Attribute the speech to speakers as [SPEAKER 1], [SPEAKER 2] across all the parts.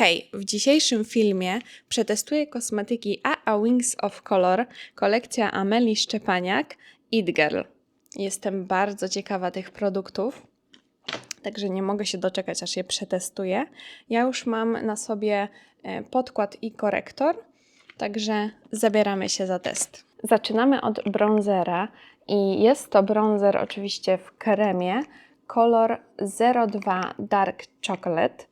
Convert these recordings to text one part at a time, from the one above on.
[SPEAKER 1] Hej, w dzisiejszym filmie przetestuję kosmetyki AA Wings of Color, kolekcja Ameli Szczepaniak, It Girl. Jestem bardzo ciekawa tych produktów, także nie mogę się doczekać, aż je przetestuję. Ja już mam na sobie e, podkład i korektor, także zabieramy się za test. Zaczynamy od bronzera i jest to bronzer oczywiście w kremie, kolor 02 Dark Chocolate.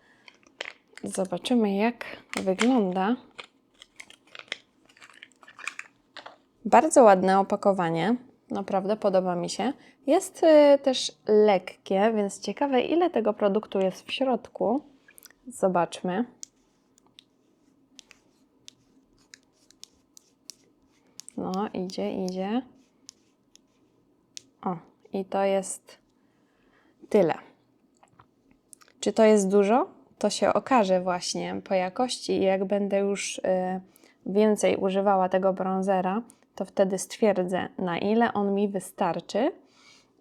[SPEAKER 1] Zobaczymy, jak wygląda. Bardzo ładne opakowanie. Naprawdę podoba mi się. Jest y, też lekkie, więc ciekawe, ile tego produktu jest w środku. Zobaczmy. No, idzie, idzie. O, i to jest tyle. Czy to jest dużo? To się okaże właśnie po jakości i jak będę już y, więcej używała tego bronzera, to wtedy stwierdzę, na ile on mi wystarczy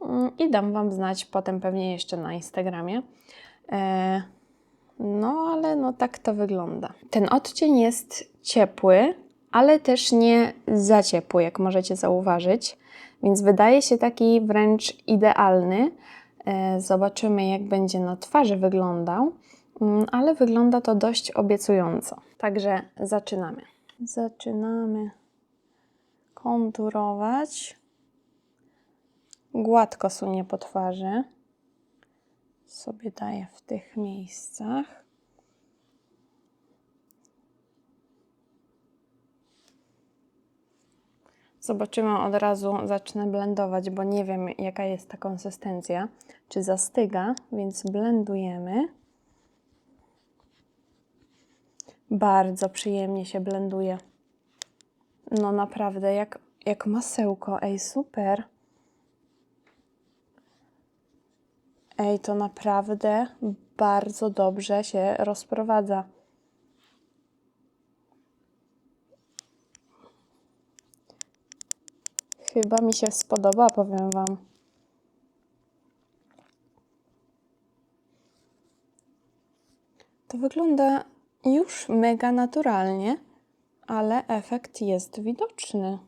[SPEAKER 1] mm, i dam Wam znać potem pewnie jeszcze na Instagramie. E, no, ale no tak to wygląda. Ten odcień jest ciepły, ale też nie za ciepły, jak możecie zauważyć, więc wydaje się taki wręcz idealny. E, zobaczymy, jak będzie na twarzy wyglądał, ale wygląda to dość obiecująco. Także zaczynamy. Zaczynamy konturować. Gładko sunie po twarzy. Sobie daję w tych miejscach. Zobaczymy od razu, zacznę blendować, bo nie wiem jaka jest ta konsystencja, czy zastyga, więc blendujemy. Bardzo przyjemnie się blenduje. No naprawdę, jak, jak masełko. Ej, super. Ej, to naprawdę bardzo dobrze się rozprowadza. Chyba mi się spodoba, powiem Wam. To wygląda już mega naturalnie, ale efekt jest widoczny.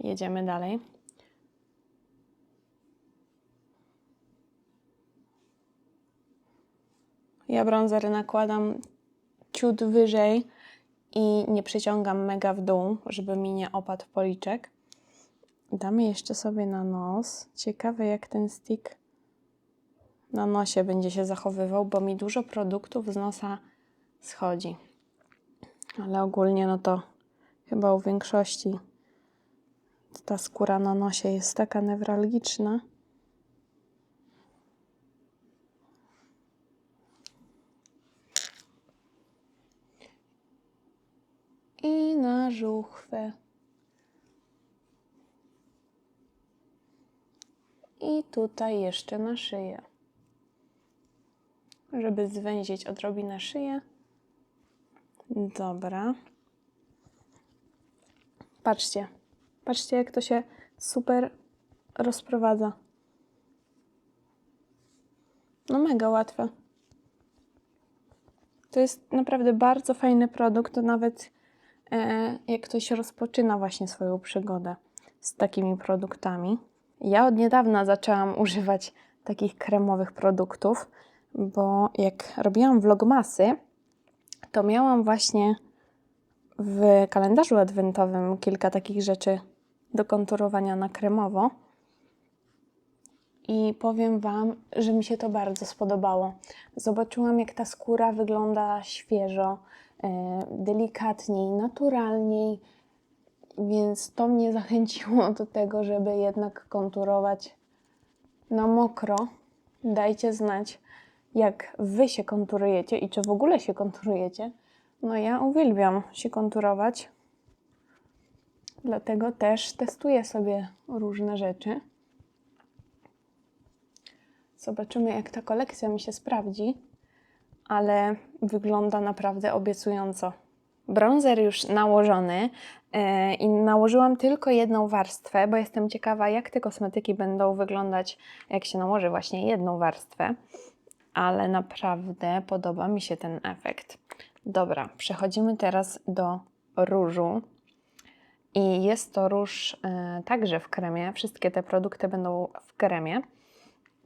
[SPEAKER 1] Jedziemy dalej. Ja bronzer nakładam ciut wyżej i nie przyciągam mega w dół, żeby mi nie opadł policzek. Damy jeszcze sobie na nos. Ciekawe jak ten stick na nosie będzie się zachowywał, bo mi dużo produktów z nosa schodzi. Ale ogólnie no to chyba u większości ta skóra na nosie jest taka newralgiczna. I na żuchwę. I tutaj jeszcze na szyję żeby zwęzić odrobinę szyję. Dobra. Patrzcie. Patrzcie, jak to się super rozprowadza. No mega łatwe. To jest naprawdę bardzo fajny produkt, nawet e, jak ktoś rozpoczyna właśnie swoją przygodę z takimi produktami. Ja od niedawna zaczęłam używać takich kremowych produktów, bo jak robiłam vlogmasy, to miałam właśnie w kalendarzu adwentowym kilka takich rzeczy do konturowania na kremowo. I powiem Wam, że mi się to bardzo spodobało. Zobaczyłam, jak ta skóra wygląda świeżo, e, delikatniej, naturalniej, więc to mnie zachęciło do tego, żeby jednak konturować na mokro. Dajcie znać, jak wy się konturujecie i czy w ogóle się konturujecie. No ja uwielbiam się konturować. Dlatego też testuję sobie różne rzeczy. Zobaczymy, jak ta kolekcja mi się sprawdzi, ale wygląda naprawdę obiecująco. Bronzer już nałożony yy, i nałożyłam tylko jedną warstwę, bo jestem ciekawa, jak te kosmetyki będą wyglądać, jak się nałoży właśnie jedną warstwę ale naprawdę podoba mi się ten efekt. Dobra, przechodzimy teraz do różu. I jest to róż e, także w kremie. Wszystkie te produkty będą w kremie.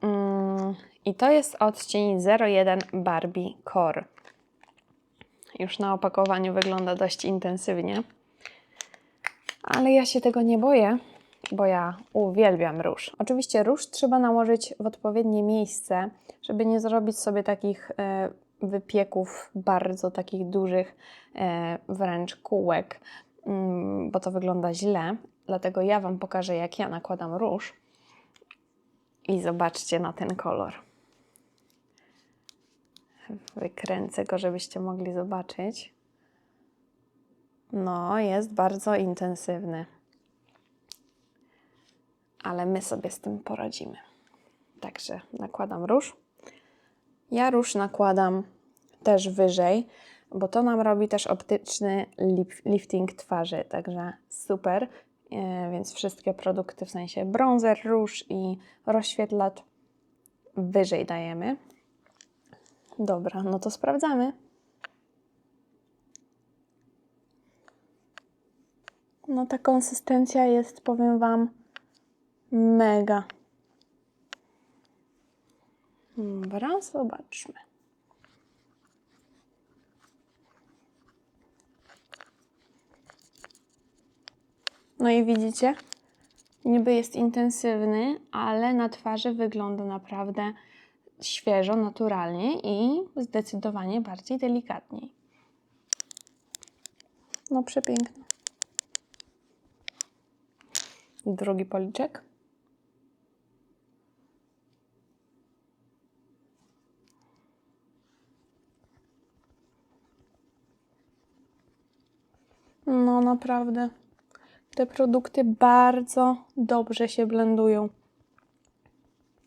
[SPEAKER 1] Mm, I to jest odcień 01 Barbie Core. Już na opakowaniu wygląda dość intensywnie. Ale ja się tego nie boję, bo ja uwielbiam róż. Oczywiście róż trzeba nałożyć w odpowiednie miejsce, żeby nie zrobić sobie takich e, wypieków bardzo takich dużych, e, wręcz kółek, mm, bo to wygląda źle. Dlatego ja Wam pokażę, jak ja nakładam róż. I zobaczcie na ten kolor. Wykręcę go, żebyście mogli zobaczyć. No, jest bardzo intensywny. Ale my sobie z tym poradzimy. Także nakładam róż. Ja róż nakładam też wyżej, bo to nam robi też optyczny lif- lifting twarzy, także super. E, Więc wszystkie produkty, w sensie bronzer, róż i rozświetlacz wyżej dajemy. Dobra, no to sprawdzamy. No ta konsystencja jest, powiem Wam, mega. Dobra, zobaczmy. No i widzicie, niby jest intensywny, ale na twarzy wygląda naprawdę świeżo, naturalnie i zdecydowanie bardziej delikatniej. No przepiękne. Drugi policzek. No naprawdę. Te produkty bardzo dobrze się blendują.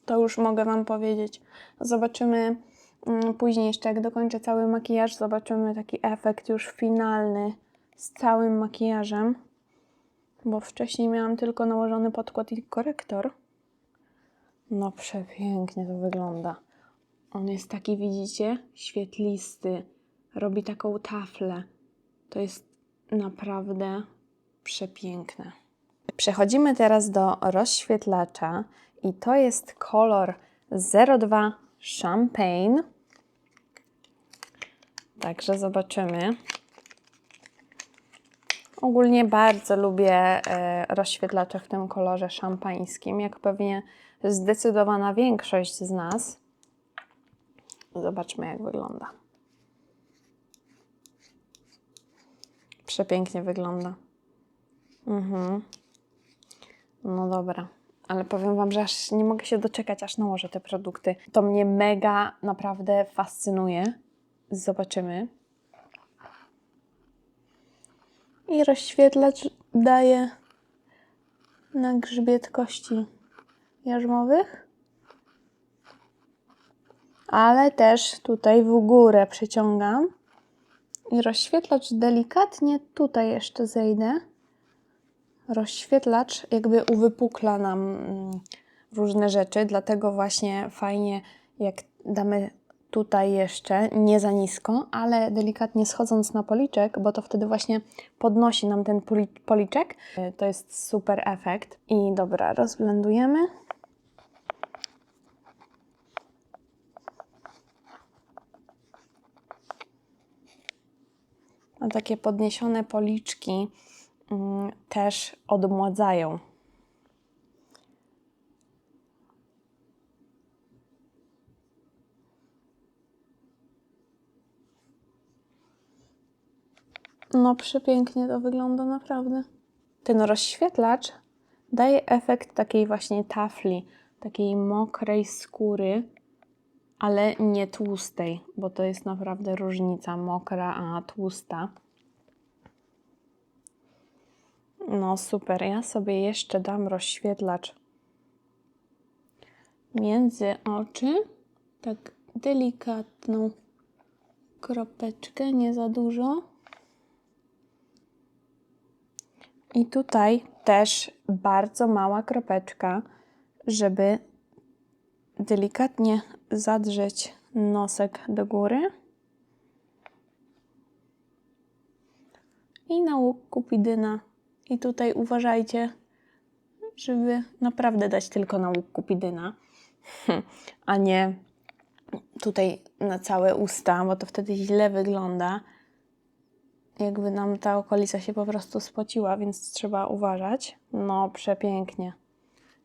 [SPEAKER 1] To już mogę Wam powiedzieć. Zobaczymy mm, później jeszcze, jak dokończę cały makijaż, zobaczymy taki efekt już finalny z całym makijażem. Bo wcześniej miałam tylko nałożony podkład i korektor. No przepięknie to wygląda. On jest taki, widzicie, świetlisty. Robi taką taflę. To jest naprawdę przepiękne. Przechodzimy teraz do rozświetlacza i to jest kolor 02 Champagne. Także zobaczymy. Ogólnie bardzo lubię e, rozświetlacze w tym kolorze szampańskim, jak pewnie zdecydowana większość z nas. Zobaczmy, jak wygląda. Przepięknie wygląda. Mhm. No dobra, ale powiem Wam, że aż nie mogę się doczekać, aż nałożę te produkty. To mnie mega naprawdę fascynuje. Zobaczymy. I rozświetlacz daje na grzbiet kości jarzmowych. Ale też tutaj w górę przyciągam. I rozświetlacz delikatnie tutaj jeszcze zejdę. Rozświetlacz jakby uwypukla nam mm, różne rzeczy, dlatego właśnie fajnie jak damy tutaj jeszcze, nie za nisko, ale delikatnie schodząc na policzek, bo to wtedy właśnie podnosi nam ten poli- policzek. To jest super efekt. I dobra, rozblendujemy. A takie podniesione policzki mm, też odmładzają. No, przepięknie to wygląda naprawdę. Ten rozświetlacz daje efekt takiej właśnie tafli, takiej mokrej skóry, ale nie tłustej, bo to jest naprawdę różnica mokra a tłusta. No super, ja sobie jeszcze dam rozświetlacz między oczy, tak delikatną kropeczkę, nie za dużo. I tutaj też bardzo mała kropeczka, żeby delikatnie zadrzeć nosek do góry. I na łuk kupidyna. I tutaj uważajcie, żeby naprawdę dać tylko na łuk kupidyna, a nie tutaj na całe usta, bo to wtedy źle wygląda. Jakby nam ta okolica się po prostu spociła, więc trzeba uważać. No, przepięknie.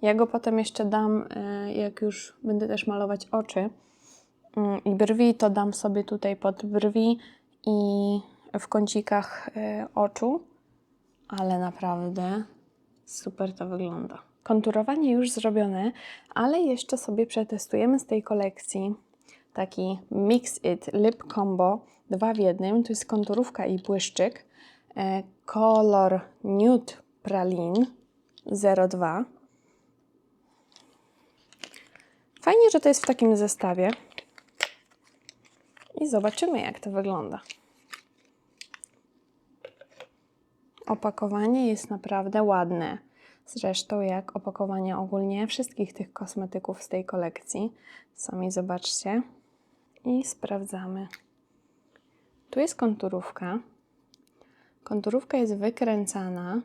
[SPEAKER 1] Ja go potem jeszcze dam, e, jak już będę też malować oczy mm, i brwi, to dam sobie tutaj pod brwi i w kącikach e, oczu, ale naprawdę super to wygląda. Konturowanie już zrobione, ale jeszcze sobie przetestujemy z tej kolekcji taki Mix It Lip Combo 2 w jednym. To jest konturówka i błyszczyk. E, kolor Nude Praline 02. Fajnie, że to jest w takim zestawie. I zobaczymy, jak to wygląda. Opakowanie jest naprawdę ładne. Zresztą jak opakowanie ogólnie wszystkich tych kosmetyków z tej kolekcji. Sami zobaczcie. I sprawdzamy. Tu jest konturówka. Konturówka jest wykręcana.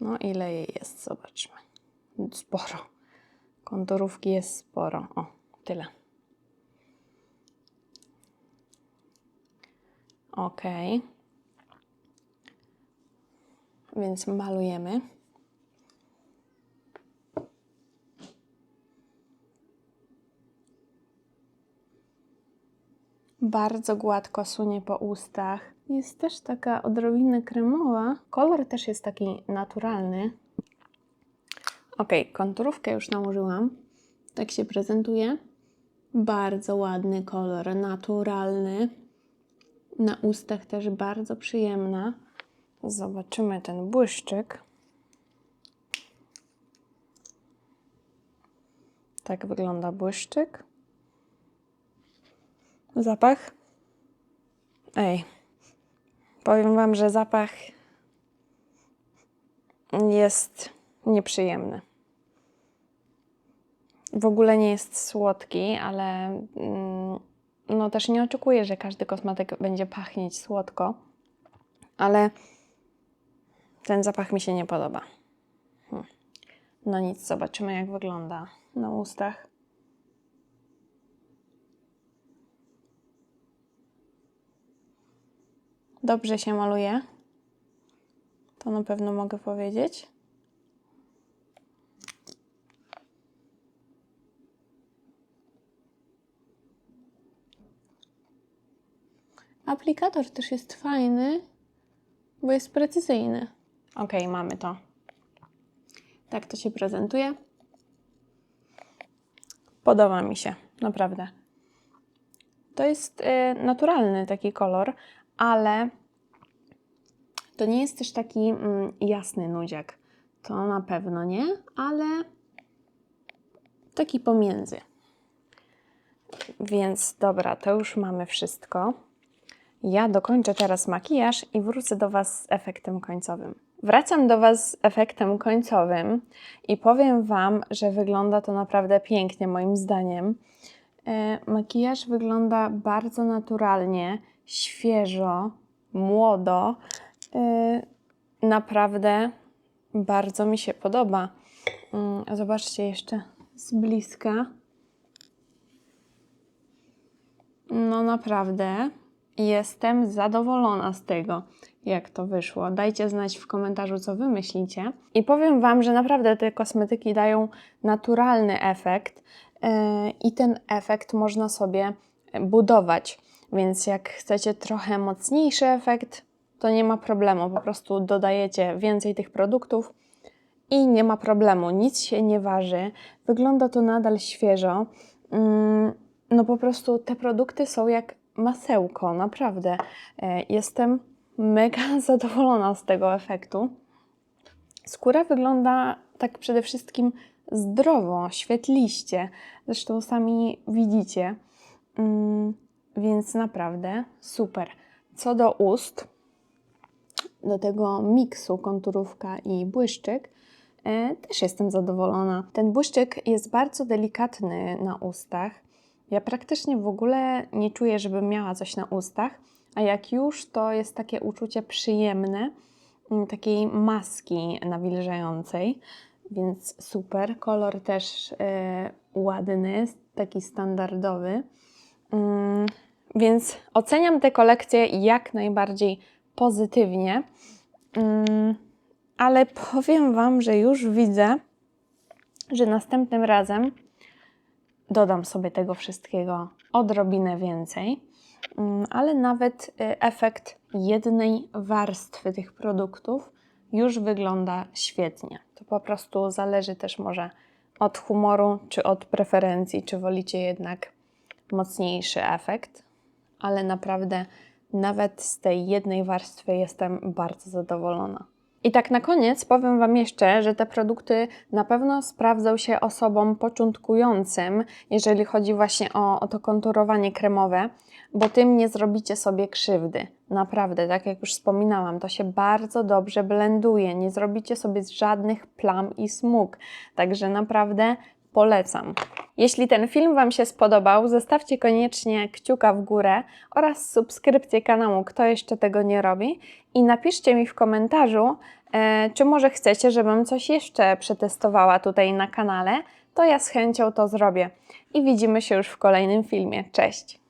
[SPEAKER 1] No ile jej jest? Zobaczmy. Sporo. Konturówki jest sporo. O, tyle. Ok. Więc malujemy. Bardzo gładko sunie po ustach. Jest też taka odrobinę kremowa. Kolor też jest taki naturalny. Ok, konturówkę już nałożyłam. Tak się prezentuje. Bardzo ładny kolor, naturalny. Na ustach też bardzo przyjemna. Zobaczymy ten błyszczyk. Tak wygląda błyszczyk. Zapach? Ej, powiem Wam, że zapach jest nieprzyjemny. W ogóle nie jest słodki, ale mm, no też nie oczekuję, że każdy kosmetyk będzie pachnieć słodko, ale ten zapach mi się nie podoba. Hm. No nic, zobaczymy jak wygląda na ustach. Dobrze się maluje. To na pewno mogę powiedzieć. Aplikator też jest fajny, bo jest precyzyjny. Ok, mamy to. Tak to się prezentuje. Podoba mi się, naprawdę. To jest y, naturalny taki kolor, ale to nie jest też taki mm, jasny nudziak. To na pewno nie, ale taki pomiędzy. Więc dobra, to już mamy wszystko. Ja dokończę teraz makijaż i wrócę do Was z efektem końcowym. Wracam do Was z efektem końcowym i powiem Wam, że wygląda to naprawdę pięknie, moim zdaniem. E, makijaż wygląda bardzo naturalnie, świeżo, młodo. E, naprawdę bardzo mi się podoba. Mm, zobaczcie jeszcze z bliska. No naprawdę jestem zadowolona z tego, jak to wyszło. Dajcie znać w komentarzu, co wy myślicie. I powiem Wam, że naprawdę te kosmetyki dają naturalny efekt yy, i ten efekt można sobie budować. Więc jak chcecie trochę mocniejszy efekt, to nie ma problemu. Po prostu dodajecie więcej tych produktów i nie ma problemu. Nic się nie waży. Wygląda to nadal świeżo. Yy, no po prostu te produkty są jak masełko, naprawdę. E, jestem mega zadowolona z tego efektu. Skóra wygląda tak przede wszystkim zdrowo, świetliście. Zresztą sami widzicie. Mm, więc naprawdę super. Co do ust, do tego miksu konturówka i błyszczyk, e, też jestem zadowolona. Ten błyszczyk jest bardzo delikatny na ustach. Ja praktycznie w ogóle nie czuję, żebym miała coś na ustach, a jak już, to jest takie uczucie przyjemne, mm, takiej maski nawilżającej, więc super. Kolor też e, ładny, taki standardowy. Mm, więc oceniam tę kolekcję jak najbardziej pozytywnie, Mm, ale powiem Wam, że już widzę, że następnym razem dodam sobie tego wszystkiego odrobinę więcej, Mm, ale nawet y, efekt jednej warstwy tych produktów już wygląda świetnie. To po prostu zależy też może od humoru czy od preferencji, czy wolicie jednak mocniejszy efekt, ale naprawdę nawet z tej jednej warstwy jestem bardzo zadowolona. I tak na koniec powiem Wam jeszcze, że te produkty na pewno sprawdzą się osobom początkującym, jeżeli chodzi właśnie o, o to konturowanie kremowe, bo tym nie zrobicie sobie krzywdy. Naprawdę, tak jak już wspominałam, to się bardzo dobrze blenduje, nie zrobicie sobie żadnych plam i smug, także naprawdę polecam. Jeśli ten film Wam się spodobał, zostawcie koniecznie kciuka w górę oraz subskrypcję kanału, kto jeszcze tego nie robi i napiszcie mi w komentarzu, czy może chcecie, żebym coś jeszcze przetestowała tutaj na kanale, to ja z chęcią to zrobię. I widzimy się już w kolejnym filmie. Cześć!